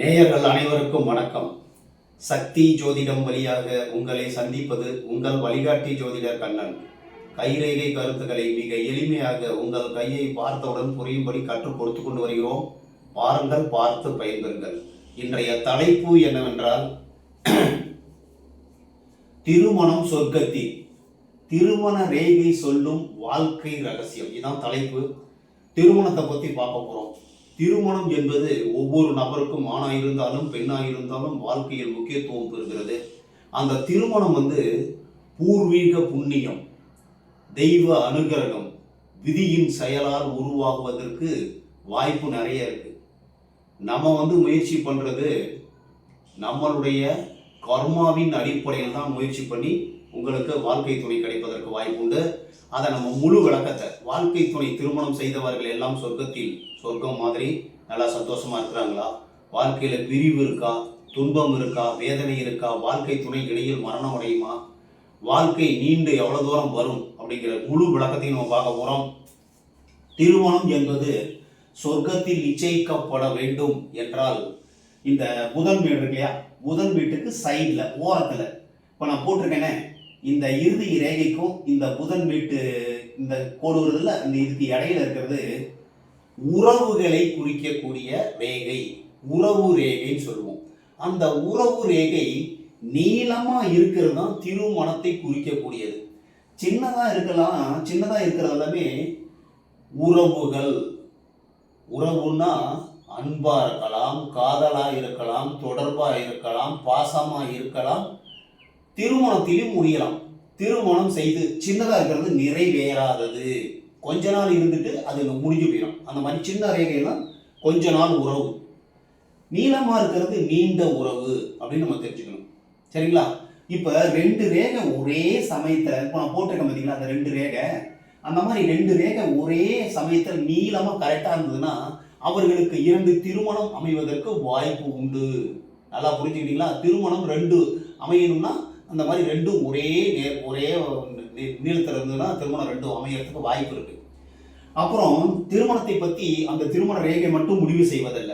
நேயர்கள் அனைவருக்கும் வணக்கம். சக்தி ஜோதிடம் வழியாக உங்களை சந்திப்பது உங்கள் வழிகாட்டி ஜோதிடர் கண்ணன். கைரேகை கருத்துக்களை மிக எளிமையாக உங்கள் கையை பார்த்தவுடன் புரியும்படி கற்றுக் கொடுத்து கொண்டு வருகிறோம். பாருங்கள் பார்த்து பயன்பெறுங்கள். இன்றைய தலைப்பு என்னவென்றால் திருமணம் சொர்க்கத்தில். திருமண ரேகை சொல்லும் வாழ்க்கை ரகசியம். இதான் தலைப்பு. திருமணத்தை பற்றி பார்க்க போகிறோம் திருமணம் என்பது ஒவ்வொரு நபருக்கும் ஆணாக இருந்தாலும் பெண்ணாக இருந்தாலும் வாழ்க்கையில் முக்கியத்துவம் பெறுகிறது. அந்த திருமணம் வந்து பூர்வீக புண்ணியம் தெய்வ அனுகிரகம் விதியின் செயலால் உருவாகுவதற்கு வாய்ப்பு நிறைய இருக்கு. நம்ம வந்து முயற்சி பண்ணுறது நம்மளுடைய கர்மாவின் அடிப்படையில் தான் முயற்சி பண்ணி உங்களுக்கு வாழ்க்கை துணை கிடைப்பதற்கு வாய்ப்பு உண்டு. அதை நம்ம முழு விளக்கத்தை வாழ்க்கை துணை திருமணம் செய்தவர்கள் எல்லாம் சொர்க்கத்தில் சொர்க்கம் மாதிரி நல்லா சந்தோஷமா இருக்கிறாங்களா? வாழ்க்கையில பிரிவு இருக்கா? துன்பம் இருக்கா? வேதனை இருக்கா? வாழ்க்கை துணை இடையில் மரணம் அடையுமா? வாழ்க்கை நீண்டு எவ்வளவு தூரம் வரும் அப்படிங்கிற முழு விளக்கத்தையும் நம்ம பார்க்க போறோம். திருமணம் என்பது சொர்க்கத்தில் நிச்சயிக்கப்பட வேண்டும் என்றால் இந்த புதன் வீடு இருக்கு இல்லையா? புதன் வீட்டுக்கு சைடில் ஓரத்தில். இப்போ நான் போட்டிருக்கேனே இந்த இறுதி ரேகைக்கும் இந்த புதன் வீட்டு இந்த கோடு இந்த இதுக்கு இடையில இருக்கிறது உறவுகளை குறிக்கக்கூடிய ரேகை உறவு ரேகைன்னு சொல்லுவோம். அந்த உறவு ரேகை நீளமாக இருக்கிறது தான் திருமணத்தை குறிக்கக்கூடியது. சின்னதாக இருக்கலாம் சின்னதாக இருக்கிறது எல்லாமே உறவுகள். உறவுன்னா அன்பாக இருக்கலாம் காதலாக இருக்கலாம் தொடர்பாக இருக்கலாம் பாசமாக இருக்கலாம் திருமணத்திலும் முடியலாம். திருமணம் செய்து சின்னதாக இருக்கிறது நிறைவேறாதது. கொஞ்ச நாள் இருந்துட்டு அது முடிஞ்சு போயிடும் அந்த மாதிரி சின்ன ரேகையெல்லாம் கொஞ்ச நாள் உறவு. நீளமாக இருக்கிறது நீண்ட உறவு அப்படின்னு நம்ம தெரிஞ்சுக்கணும். சரிங்களா? இப்போ ரெண்டு ரேகை ஒரே சமயத்தில் இப்போ நான் போட்டிருக்கேன் பார்த்தீங்களா அந்த ரெண்டு ரேகை? அந்த மாதிரி ரெண்டு ரேகை ஒரே சமயத்தில் நீளமாக கரெக்டாக இருந்ததுன்னா அவர்களுக்கு இரண்டு திருமணம் அமைவதற்கு வாய்ப்பு உண்டு. நல்லா புரிஞ்சுக்கிட்டீங்களா? திருமணம் ரெண்டு அமையணும்னா அந்த மாதிரி ரெண்டும் ஒரே நேர் ஒரே நீளத்தில் இருந்ததுன்னா திருமணம் ரெண்டும் அமையறதுக்கு வாய்ப்பு இருக்குது அப்புறம் திருமணத்தை பற்றி அந்த திருமண ரேகை மட்டும் முடிவு செய்வதல்ல.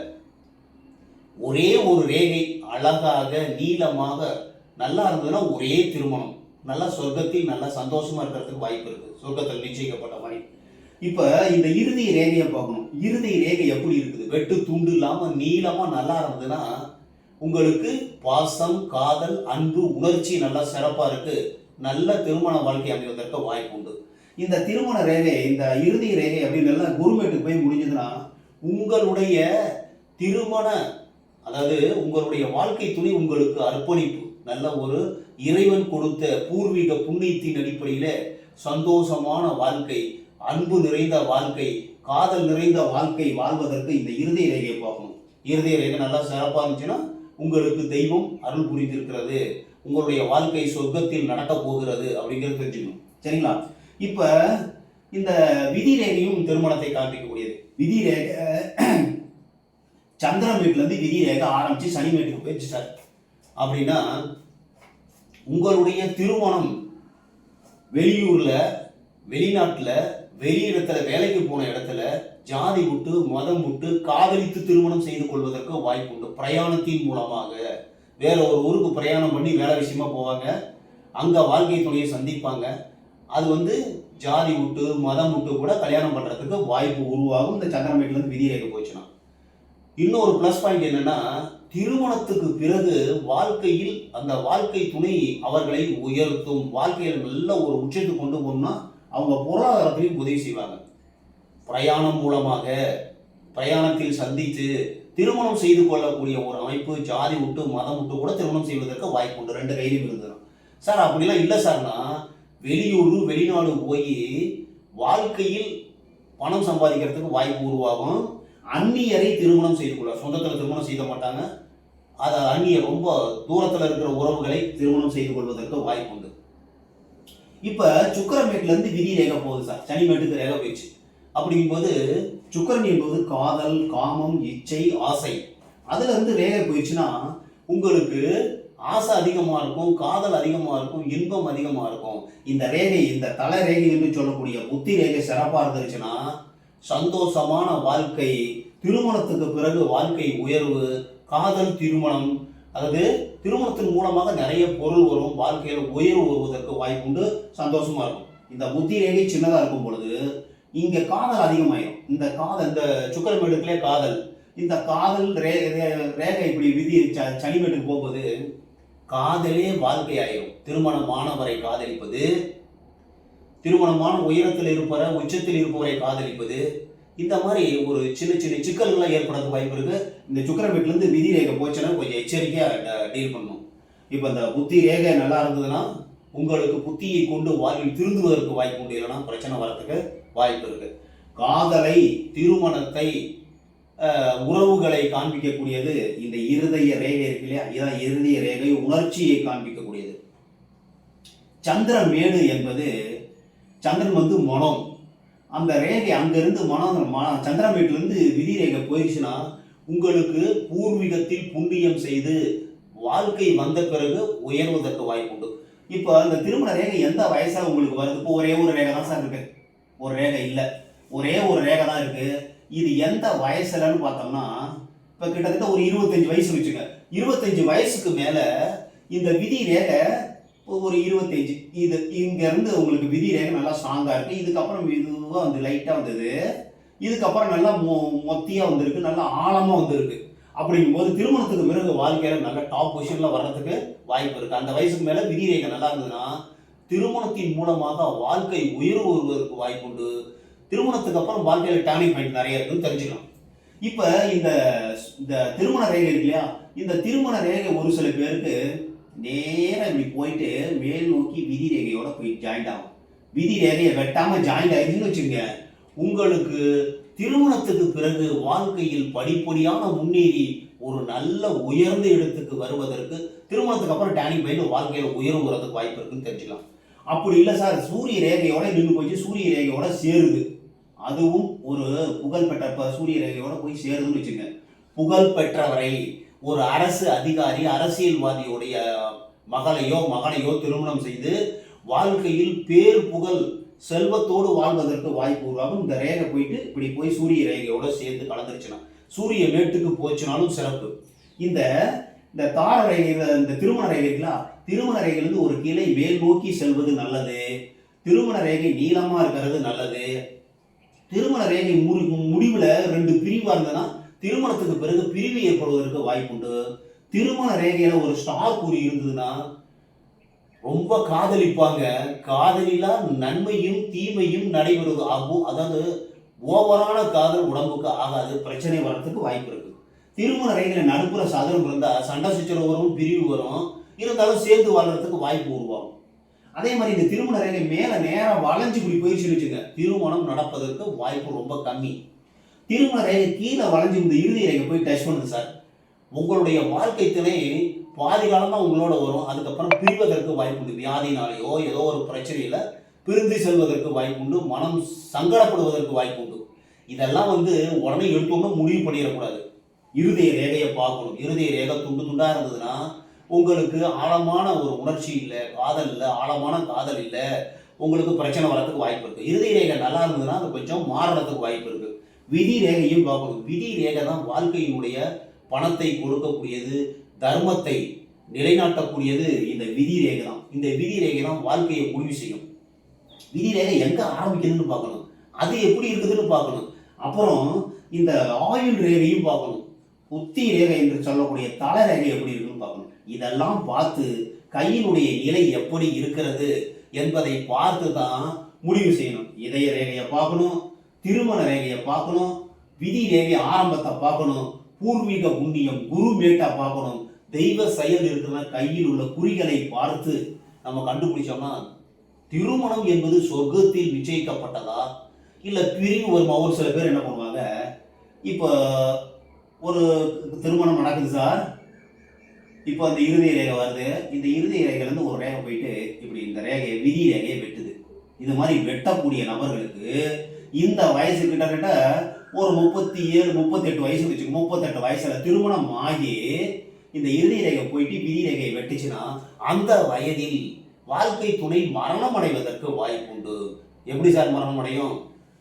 ஒரே ஒரு ரேகை அழகாக நீளமாக நல்லா இருந்ததுன்னா ஒரே திருமணம். நல்லா சொர்க்கத்தில் நல்லா சந்தோஷமா இருக்கிறதுக்கு வாய்ப்பு இருக்கு. சொர்க்கத்தில் நிச்சயிக்கப்பட்ட மாதிரி இப்ப இந்த இறுதி ரேகையை பார்க்கணும். இறுதி ரேகை எப்படி இருக்குது? வெட்டு துண்டு இல்லாம நீளமா நல்லா இருந்ததுன்னா உங்களுக்கு பாசம் காதல் அன்பு உணர்ச்சி நல்லா சிறப்பா இருக்கு. நல்ல திருமண வாழ்க்கை அமைவதற்கு வாய்ப்பு உண்டு. இந்த திருமண ரேகை இந்த இறுதி ரேகை அப்படின்னு எல்லாம் குருமேட்டுக்கு போய் முடிஞ்சதுன்னா உங்களுடைய திருமண அதாவது உங்களுடைய வாழ்க்கை துணை உங்களுக்கு அர்ப்பணிப்பு. நல்ல ஒரு இறைவன் கொடுத்த பூர்வீக புண்ணியத்தின் அடிப்படையில சந்தோஷமான வாழ்க்கை அன்பு நிறைந்த வாழ்க்கை காதல் நிறைந்த வாழ்க்கை வாழ்வதற்கு இந்த இருதய ரேகையை பார்க்கணும். இருதய ரேகை நல்லா சிறப்பாக இருந்துச்சுன்னா உங்களுக்கு தெய்வம் அருள் புரிந்திருக்கிறது. உங்களுடைய வாழ்க்கை சொர்க்கத்தில் நடக்கப் போகிறது அப்படிங்கிறது தெரிஞ்சுக்கணும். சரிங்களா? இப்போ இந்த விதி ரேகையும் திருமணத்தை காண்பிக்கக்கூடியது. விதி ரேகை சந்திரன் வீட்டுல இருந்து விதி ரேகை ஆரம்பிச்சு சனி வீட்டுக்கு போய் அப்படின்னா உங்களுடைய திருமணம் வெளியூர்ல வெளிநாட்டுல வெளியிடத்துல வேலைக்கு போன இடத்துல ஜாதி விட்டு மதம் விட்டு காதலித்து திருமணம் செய்து கொள்வதற்கு வாய்ப்பு உண்டு. பிரயாணத்தின் மூலமாக. வேற ஒரு ஊருக்கு பிரயாணம் பண்ணி வேலை விஷயமா போவாங்க. அங்க வாழ்க்கை துணையை சந்திப்பாங்க. அது வந்து ஜாதி விட்டு மதம் விட்டு கூட கல்யாணம் பண்ணுறதுக்கு வாய்ப்பு உருவாகும். இந்த சந்திரமேட்ல விதி ரேகை போச்சுன்னா. இன்னொரு ப்ளஸ் பாயிண்ட் என்னன்னா திருமணத்துக்கு பிறகு வாழ்க்கையில் அந்த வாழ்க்கை துணை அவர்களை உயர்த்தும் வாழ்க்கையில் நல்ல ஒரு உச்சத்தை கொண்டு போகணும்னா அவங்க பொருளாதாரத்திலையும் உதவி செய்வாங்க. பிரயாணம் மூலமாக பிரயாணத்தில் சந்தித்து திருமணம் செய்து கொள்ளக்கூடிய ஒரு அமைப்பு ஜாதி விட்டு மதம் விட்டு கூட திருமணம் செய்வதற்கு வாய்ப்பு உண்டு. ரெண்டு கையிலும் இருந்துடும் சார் அப்படிலாம் இல்லை சார்னா வெளியூர் வெளிநாடு போய் வாழ்க்கையில் பணம் சம்பாதிக்கிறதுக்கு வாய்ப்பு உருவாகும். அந்நியரை திருமணம் செய்து கொள்ள சொந்தத்தில் திருமணம் செய்த மாட்டாங்க. அதை அந்நிய ரொம்ப தூரத்தில் இருக்கிற உறவுகளை திருமணம் செய்து கொள்வதற்கு வாய்ப்பு உண்டு. இப்போ சுக்கரமேட்லேருந்து விதி ரேகை போகுது சார். சனிமேட்டுக்கு ரேகை போயிடுச்சு. அப்படிங்கும்போது சுக்கரன் என்பது காதல் காமம் இச்சை ஆசை. அதுலேருந்து ரேக ரேகை போயிடுச்சுன்னா உங்களுக்கு ஆசை அதிகமாக இருக்கும் காதல் அதிகமாக இருக்கும் இன்பம் அதிகமாக இருக்கும். இந்த ரேகை இந்த தலை ரேகை என்று சொல்லக்கூடிய புத்தி ரேகை சிறப்பாக இருந்துச்சுன்னா சந்தோஷமான வாழ்க்கை திருமணத்துக்கு பிறகு வாழ்க்கை உயர்வு காதல் திருமணம் அதாவது திருமணத்தின் மூலமாக நிறைய பொருள் வரும் வாழ்க்கையில் உயர்வு வருவதற்கு வாய்ப்புண்டு சந்தோஷமாக இருக்கும். இந்த புத்தி ரேகை சின்னதாக இருக்கும் பொழுது இங்கே காதல் அதிகமாயிடும் இந்த காதல் இந்த சுக்கரமேடுக்குள்ளே காதல். இந்த காதல் ரே ரே- ரேகை இப்படி விதி ச- சனிமேட்டுக்கு போகும்போது காதலே வாழ்க்கையாயிரும். திருமணமானவரை காதலிப்பது திருமணமான உயரத்தில் இருப்பவரை உச்சத்தில் இருப்பவரை காதலிப்பது. இந்த மாதிரி ஒரு சின்ன சின்ன சிக்கல்கள்லாம் ஏற்படுறதுக்கு வாய்ப்பு இருக்கு. இந்த சுக்கரன் வீட்டிலேருந்து விதி ரேகை போச்சுன்னா கொஞ்சம் எச்சரிக்கையாக டீல் பண்ணணும். இப்போ இந்த புத்தி ரேகை நல்லா இருந்ததுன்னா உங்களுக்கு புத்தியை கொண்டு வாழ்வில் திருந்துவதற்கு வாய்ப்பு உண்டு இல்லைன்னா பிரச்சனை வரத்துக்கு வாய்ப்பு இருக்கு. காதலை திருமணத்தை உறவுகளை காண்பிக்கக்கூடியது இந்த இருதய ரேகை இருக்கு இல்லையா? இதான் இருதய ரேகை உணர்ச்சியை காண்பிக்கக்கூடியது. சந்திரமேடு என்பது சந்திரன் வந்து மனம். அந்த ரேகை அங்கிருந்து மனம் ம- சந்திரமேட்டிலிருந்து விதி ரேகை போயிடுச்சுன்னா உங்களுக்கு பூர்வீகத்தில் புண்ணியம் செய்து வாழ்க்கை வந்த பிறகு உயர்வதற்கு வாய்ப்புண்டு இப்போ அந்த திருமண ரேகை எந்த வயசாக உங்களுக்கு வருது? இப்போ ஒரே ஒரு ரேகை தான் சார் இருக்கு. ஒரு ரேகை இல்லை. ஒரே ஒரு ரேகை தான் இருக்குது இது எந்த வயசுலன்னு பார்த்தோம்னா இப்போ கிட்டத்தட்ட ஒரு இருபத்தஞ்சு வயசு வச்சுங்க இருபத்தஞ்சு வயசுக்கு மேலே இந்த விதி ரேகை ஒரு இருபத்தஞ்சு. இது இங்கேருந்து உங்களுக்கு விதி ரேகை நல்லா ஸ்ட்ராங்காக இருக்குது இதுக்கப்புறம் மெதுவாக வந்து லைட்டாக வந்தது. இதுக்கப்புறம் நல்லா மொ மொத்தியாக வந்திருக்கு. நல்லா ஆழமாக வந்திருக்கு. அப்படிங்கும்போது திருமணத்துக்கு பிறகு வாழ்க்கையில் நல்ல டாப் பொசிஷனில் வர்றதுக்கு வாய்ப்பு இருக்குது அந்த வயசுக்கு மேலே விதி ரேகை நல்லா இருந்ததுன்னா திருமணத்தின் மூலமாக வாழ்க்கை உயர்வு வருவதற்கு வாய்ப்புண்டு. திருமணத்துக்கு அப்புறம் வாழ்க்கையில் டேர்னிங் பாயிண்ட் நிறைய இருக்குன்னு தெரிஞ்சுக்கலாம். இப்போ இந்த இந்த திருமண ரேகை இருக்கு இல்லையா? இந்த திருமண ரேகை ஒரு சில பேருக்கு நேராக இப்படி போயிட்டு மேல் நோக்கி விதி ரேகையோட போய் ஜாயிண்ட் ஆகும். விதி ரேகையை வெட்டாமல் ஜாயிண்ட் ஆகிடுச்சுன்னு வச்சுங்க உங்களுக்கு திருமணத்துக்கு பிறகு வாழ்க்கையில் படிப்படியான முன்னேறி ஒரு நல்ல உயர்ந்த இடத்துக்கு வருவதற்கு திருமணத்துக்கு அப்புறம் டேனிங் பாயிண்ட் வாழ்க்கையில் உயர்வு வரதுக்கு வாய்ப்பு இருக்குன்னு தெரிஞ்சுக்கலாம். அப்படி இல்லை சார் சூரிய ரேகையோட நின்று போச்சு சூரிய ரேகையோட சேருது. அதுவும் ஒரு புகழ்பெற்ற இப்போ சூரிய ரேகையோட போய் சேருதுன்னு வச்சுங்க புகழ் பெற்றவரை ஒரு அரசு அதிகாரி அரசியல்வாதியுடைய மகளையோ மகனையோ திருமணம் செய்து வாழ்க்கையில் பேர் புகழ் செல்வத்தோடு வாழ்வதற்கு வாய்ப்பு உருவாகும். இந்த ரேகை போயிட்டு இப்படி போய் சூரிய ரேகையோட சேர்ந்து கலந்துருச்சுன்னா சூரிய மேட்டுக்கு போச்சுனாலும் சிறப்பு. இந்த இந்த தார ரேகை இந்த திருமண ரேகைங்களா திருமண ரேகையிலிருந்து ஒரு கிளை மேல் நோக்கி செல்வது நல்லது. திருமண ரேகை நீளமாக இருக்கிறது நல்லது. திருமண ரேகை முடி முடிவில் ரெண்டு பிரிவாக இருந்ததுன்னா திருமணத்துக்கு பிறகு பிரிவு ஏற்படுவதற்கு வாய்ப்புண்டு. திருமண ரேகையில் ஒரு ஸ்டார் குறி இருந்ததுன்னா ரொம்ப காதலிப்பாங்க. காதலிலா நன்மையும் தீமையும் நடைபெறுவது ஆகும் அதாவது ஓவரான காதல் உடம்புக்கு ஆகாது பிரச்சனை வர்றதுக்கு வாய்ப்பு இருக்கு. திருமண ரேகையில் நடுப்புற சதுரம் இருந்தால் சண்டை சுற்றுல வரும் பிரிவு வரும். இருந்தாலும் சேர்ந்து வாழ்றதுக்கு வாய்ப்பு உருவாகும். அதே மாதிரி இந்த திருமண ரேகை மேல நேரம் வளைஞ்சு இப்படி போயிடுச்சுன்னு வச்சுங்க திருமணம் நடப்பதற்கு வாய்ப்பு ரொம்ப கம்மி. திருமண ரேகை கீழே வளைஞ்சு இந்த இறுதி ரேகை போய் டச் பண்ணுது சார். உங்களுடைய வாழ்க்கை துணை பாதி தான் உங்களோட வரும். அதுக்கப்புறம் பிரிவதற்கு வாய்ப்பு உண்டு. வியாதினாலேயோ ஏதோ ஒரு பிரச்சனையில பிரிந்து செல்வதற்கு வாய்ப்பு உண்டு. மனம் சங்கடப்படுவதற்கு வாய்ப்பு உண்டு. இதெல்லாம் வந்து உடனே எடுத்தோம்னா முடிவு பண்ணிடக்கூடாது. இருதய ரேகையை பார்க்கணும். இருதய ரேகை துண்டு துண்டா இருந்ததுன்னா உங்களுக்கு ஆழமான ஒரு உணர்ச்சி இல்லை காதல் இல்லை ஆழமான காதல் இல்லை உங்களுக்கு பிரச்சனை வரத்துக்கு வாய்ப்பு இருக்குது இருதய ரேகை நல்லா இருந்ததுன்னா அது கொஞ்சம் மாறுறதுக்கு வாய்ப்பு இருக்குது விதி ரேகையும் பார்க்கணும். விதி ரேகை தான் வாழ்க்கையினுடைய பணத்தை கொடுக்கக்கூடியது தர்மத்தை நிலைநாட்டக்கூடியது இந்த விதி ரேகை தான். இந்த விதி ரேகை தான் வாழ்க்கையை முடிவு செய்யும். விதி ரேகை எங்க ஆரம்பிக்குதுன்னு பார்க்கணும். அது எப்படி இருக்குதுன்னு பார்க்கணும். அப்புறம் இந்த ஆயுள் ரேகையும் பார்க்கணும். புத்தி ரேகை என்று சொல்லக்கூடிய தலை ரேகை எப்படி இருக்குன்னு பார்க்கணும். இதெல்லாம் பார்த்து கையினுடைய நிலை எப்படி இருக்கிறது என்பதை பார்த்து தான் முடிவு செய்யணும். இதய ரேகையை பார்க்கணும் திருமண ரேகையை பார்க்கணும் விதி ரேகை ஆரம்பத்தை பார்க்கணும் பூர்வீக புண்ணியம் குரு மேட்டா பார்க்கணும். தெய்வ செயல் இருக்கிற கையில் உள்ள குறிகளை பார்த்து நம்ம கண்டுபிடிச்சோம்னா திருமணம் என்பது சொர்க்கத்தில் நிச்சயிக்கப்பட்டதா? இல்லை பிரிவு வருமா? ஒரு சில பேர் என்ன பண்ணுவாங்க இப்போ ஒரு திருமணம் நடக்குது சார். இப்போ அந்த இருதய ரேகை வருது. இந்த இருதய ரேகையிலேருந்து ஒரு ரேகை போயிட்டு இப்படி இந்த ரேகையை விதி ரேகையை வெட்டுது. இது மாதிரி வெட்டக்கூடிய நபர்களுக்கு இந்த வயசு கிட்டத்தட்ட ஒரு முப்பத்தி ஏழு முப்பத்தெட்டு வயசு வச்சுக்கோ முப்பத்தெட்டு வயசுல திருமணம் ஆகி இந்த இறுதி ரேகை போயிட்டு விதி ரேகையை வெட்டுச்சுன்னா அந்த வயதில் வாழ்க்கை துணை மரணம் அடைவதற்கு வாய்ப்பு உண்டு. எப்படி சார் மரணம் அடையும்?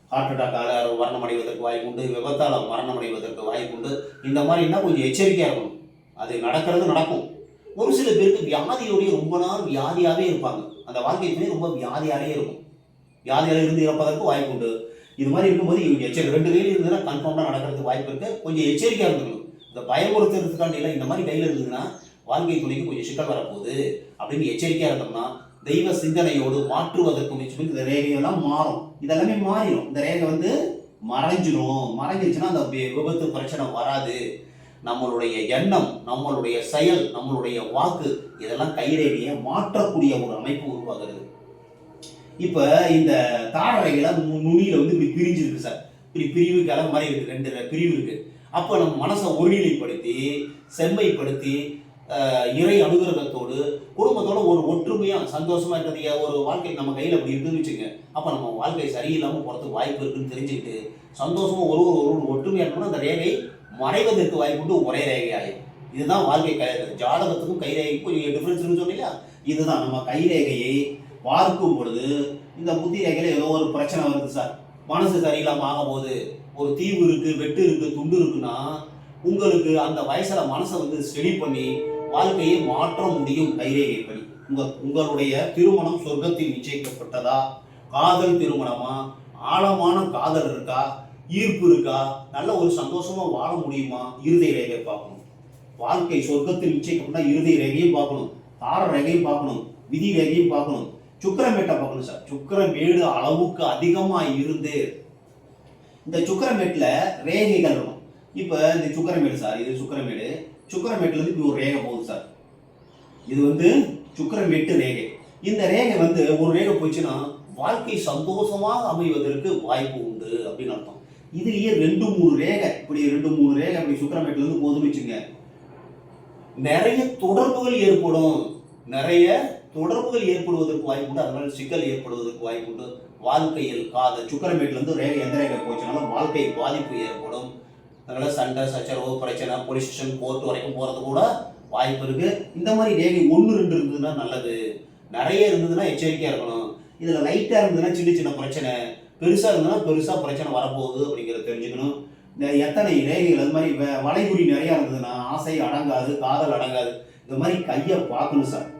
ஹார்ட் அட்டாக்கால மரணம் அடைவதற்கு வாய்ப்பு உண்டு. விபத்தால் மரணம் அடைவதற்கு வாய்ப்பு உண்டு. இந்த மாதிரின்னா கொஞ்சம் எச்சரிக்கையாக இருக்கணும். அது நடக்கிறது நடக்கும். ஒரு சில பேருக்கு வியாதியோடைய ரொம்ப நாள் வியாதியாகவே இருப்பாங்க. அந்த வாழ்க்கை ரொம்ப வியாதியாகவே இருக்கும். வியாதியால் இருந்து இறப்பதற்கு வாய்ப்பு உண்டு. இது மாதிரி இருக்கும்போது இவங்க எச்சரிக்கை ரெண்டு கையில் இருந்ததுன்னா கன்ஃபார்மாக நடக்கிறதுக்கு வாய்ப்பு இருக்குது கொஞ்சம் எச்சரிக்கையாக இருந்துக்கணும். இந்த பயமுறுத்துறதுக்காண்டி எல்லாம் இந்த மாதிரி கையில் இருந்ததுன்னா வாழ்க்கை துணைக்கு கொஞ்சம் சிக்கல் வரப்போகுது. அப்படின்னு எச்சரிக்கையாக இருந்தோம்னா தெய்வ சிந்தனையோடு மாற்றுவதற்கு முயற்சி பண்ணி இந்த ரேகையெல்லாம் மாறும். இதெல்லாமே மாறிடும். இந்த ரேகை வந்து மறைஞ்சிடும் மறைஞ்சிருச்சுன்னா அந்த விபத்து பிரச்சனை வராது. நம்மளுடைய எண்ணம் நம்மளுடைய செயல் நம்மளுடைய வாக்கு இதெல்லாம் கைரேகையை மாற்றக்கூடிய ஒரு அமைப்பு உருவாகிறது. இப்போ இந்த தாரரைகளை நுனியில வந்து இப்படி பிரிஞ்சிருக்கு சார். இப்படி பிரிவு கிளம்ப மாதிரி இருக்கு ரெண்டு பிரிவு இருக்கு. அப்போ நம்ம மனசை ஒருநிலைப்படுத்தி செம்மைப்படுத்தி இறை அனுகிரகத்தோடு குடும்பத்தோட ஒரு ஒற்றுமையா சந்தோஷமா இருக்கிறது. ஒரு வாழ்க்கை நம்ம கையில் அப்படி இருக்குன்னு வச்சுங்க அப்போ நம்ம வாழ்க்கை சரியில்லாமல் போகிறதுக்கு வாய்ப்பு இருக்குன்னு தெரிஞ்சுக்கிட்டு சந்தோஷமா ஒரு ஒரு ஒரு ஒற்றுமையாக இருக்கணும் அந்த ரேகை மறைவதற்கு வாய்ப்புண்டு ஒரே ரேகை ஆகும் இதுதான் வாழ்க்கை கை ஜாதகத்துக்கும் கைரேகைக்கும் கொஞ்சம் டிஃப்ரென்ஸ் இருக்குன்னு சொன்னீங்களா? இதுதான். நம்ம கைரேகையை பார்க்கும் பொழுது இந்த புத்தி ரேகையில் ஏதோ ஒரு பிரச்சனை வருது சார். மனசு சரியில்லாமல் ஆகும் போது ஒரு தீவு இருக்குது வெட்டு இருக்குது துண்டு இருக்குன்னா உங்களுக்கு அந்த வயசில் மனசை வந்து ஸ்டெடி பண்ணி வாழ்க்கையை மாற்ற முடியும் கைரேகைப்படி உங்கள் உங்களுடைய திருமணம் சொர்க்கத்தில் நிச்சயிக்கப்பட்டதா? காதல் திருமணமா? ஆழமான காதல் இருக்கா? ஈர்ப்பு இருக்கா? நல்ல ஒரு சந்தோஷமா வாழ முடியுமா? இருதய ரேகை பார்க்கணும். வாழ்க்கை சொர்க்கத்தில் நிச்சயிக்கப்பட்ட இருதய ரேகையும் பார்க்கணும். தார ரேகையும் பார்க்கணும். விதி ரேகையும் பார்க்கணும். சுக்கரமேட்டை பார்க்கணும் சார். சுக்கரமேடு அளவுக்கு அதிகமா இருந்து இந்த சுக்கரமேட்டில் ரேகைகள் இருக்கும் இப்போ இந்த சுக்கரமேடு சார் இது சுக்கரமேடு சுக்கரமேட்டுல இருந்து இப்படி ஒரு ரேகை போகுது சார். இது வந்து சுக்கரமேட்டு ரேகை. இந்த ரேகை வந்து ஒரு ரேகை போச்சுன்னா வாழ்க்கை சந்தோஷமாக அமைவதற்கு வாய்ப்பு உண்டு அப்படின்னு அர்த்தம். இதுலயே ரெண்டு மூணு ரேகை. இப்படி ரெண்டு மூணு ரேகை அப்படி சுக்கரமேட்டுல இருந்து போதுன்னு வச்சுங்க நிறைய தொடர்புகள் ஏற்படும். நிறைய தொடர்புகள் ஏற்படுவதற்கு வாய்ப்பு உண்டு. அதனால சிக்கல் ஏற்படுவதற்கு வாய்ப்பு உண்டு. வாழ்க்கையில் காத சுக்கரமேட்லேருந்து ரேகை எந்த ரேகை போச்சுனாலும் வாழ்க்கை பாதிப்பு ஏற்படும். அதனால சண்டை சச்சரவு பிரச்சனை போலீஸ் ஸ்டேஷன் கோர்ட் வரைக்கும் போகிறது கூட வாய்ப்பு இருக்கு. இந்த மாதிரி ரேகை ஒன்று ரெண்டு இருந்ததுன்னா நல்லது. நிறைய இருந்ததுன்னா எச்சரிக்கையாக இருக்கணும். இதில் லைட்டாக இருந்ததுன்னா சின்ன சின்ன பிரச்சனை. பெருசாக இருந்ததுன்னா பெருசாக பிரச்சனை வரப்போகுது அப்படிங்கிறத தெரிஞ்சுக்கணும். இந்த எத்தனை இடைகள் அது மாதிரி வ- வளைகுறி நிறையா இருந்ததுன்னா ஆசை அடங்காது காதல் அடங்காது. இந்த மாதிரி கையை பார்க்கணும் சார்.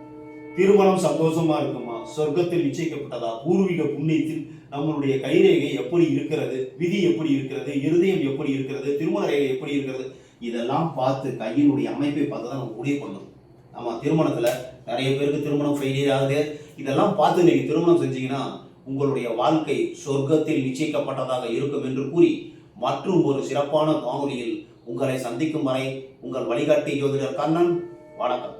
திருமணம் சந்தோஷமா இருக்குமா? சொர்க்கத்தில் நிச்சயிக்கப்பட்டதா? பூர்வீக புண்ணியத்தில் நம்மளுடைய கைரேகை எப்படி இருக்கிறது? விதி எப்படி இருக்கிறது? இருதயம் எப்படி இருக்கிறது? திருமண ரேகை எப்படி இருக்கிறது? இதெல்லாம் பார்த்து கையினுடைய அமைப்பை பார்த்து தான் நம்ம முடிவு பண்ணணும். நம்ம திருமணத்துல நிறைய பேருக்கு திருமணம் ஃபெயிலியர் ஆகுது. இதெல்லாம் பார்த்து நீங்க திருமணம் செஞ்சீங்கன்னா உங்களுடைய வாழ்க்கை சொர்க்கத்தில் நிச்சயிக்கப்பட்டதாக இருக்கும் என்று கூறி மற்றும் ஒரு சிறப்பான காணொலியில் உங்களை சந்திக்கும் வரை உங்கள் வழிகாட்டி ஜோதிடர் கண்ணன். வணக்கம்.